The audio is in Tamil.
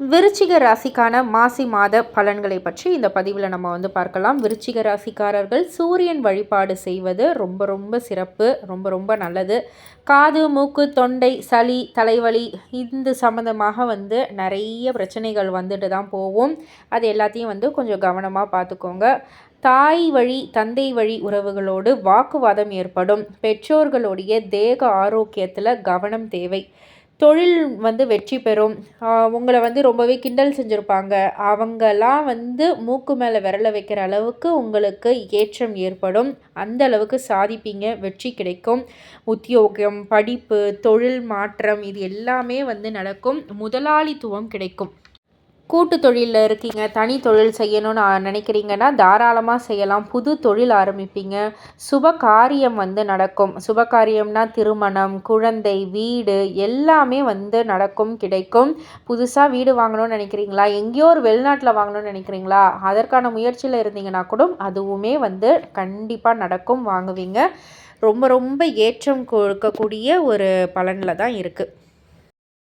விருச்சிக ராசிக்கான மாசி மாத பலன்களை பற்றி இந்த பதிவில் நம்ம வந்து பார்க்கலாம். விருச்சிக ராசிக்காரர்கள் சூரியன் வழிபாடு செய்வது ரொம்ப ரொம்ப சிறப்பு ரொம்ப ரொம்ப நல்லது. காது மூக்கு தொண்டை சளி தலைவலி இந்த சம்மந்தமாக வந்து நிறைய பிரச்சனைகள் வந்துட்டு தான் போகும். அது எல்லாத்தையும் வந்து கொஞ்சம் கவனமாக பார்த்துக்கோங்க. தாய் வழி தந்தை வழி உறவுகளோடு வாக்குவாதம் ஏற்படும். பெற்றோர்களுடைய தேக ஆரோக்கியத்தில் கவனம் தேவை. தொழில் வந்து வெற்றி பெறும். உங்களை வந்து ரொம்பவே கிண்டல் செஞ்சுருப்பாங்க. அவங்கெல்லாம் வந்து மூக்கு மேலே விரல வைக்கிற அளவுக்கு உங்களுக்கு ஏற்றம் ஏற்படும். அந்த அளவுக்கு சாதிப்பீங்க. வெற்றி கிடைக்கும். உத்தியோகம் படிப்பு தொழில் மாற்றம் இது எல்லாமே வந்து நடக்கும். முதலாளித்துவம் கிடைக்கும். கூட்டு தொழிலில் இருக்கீங்க தனி தொழில் செய்யணும்னு நினைக்கிறீங்கன்னா தாராளமாக செய்யலாம். புது தொழில் ஆரம்பிப்பீங்க. சுப காரியம் வந்து நடக்கும். சுப காரியம்னா திருமணம் குழந்தை வீடு எல்லாமே வந்து நடக்கும் கிடைக்கும். புதுசாக வீடு வாங்கணும்னு நினைக்கிறீங்களா? எங்கேயோ ஒரு வெளிநாட்டில் வாங்கணும்னு நினைக்கிறீங்களா? அதற்கான முயற்சியில் இருந்தீங்கன்னா கூட அதுவுமே வந்து கண்டிப்பாக நடக்கும் வாங்குவீங்க. ரொம்ப ரொம்ப ஏற்றம் கொடுக்கக்கூடிய ஒரு பலனில் தான் இருக்குது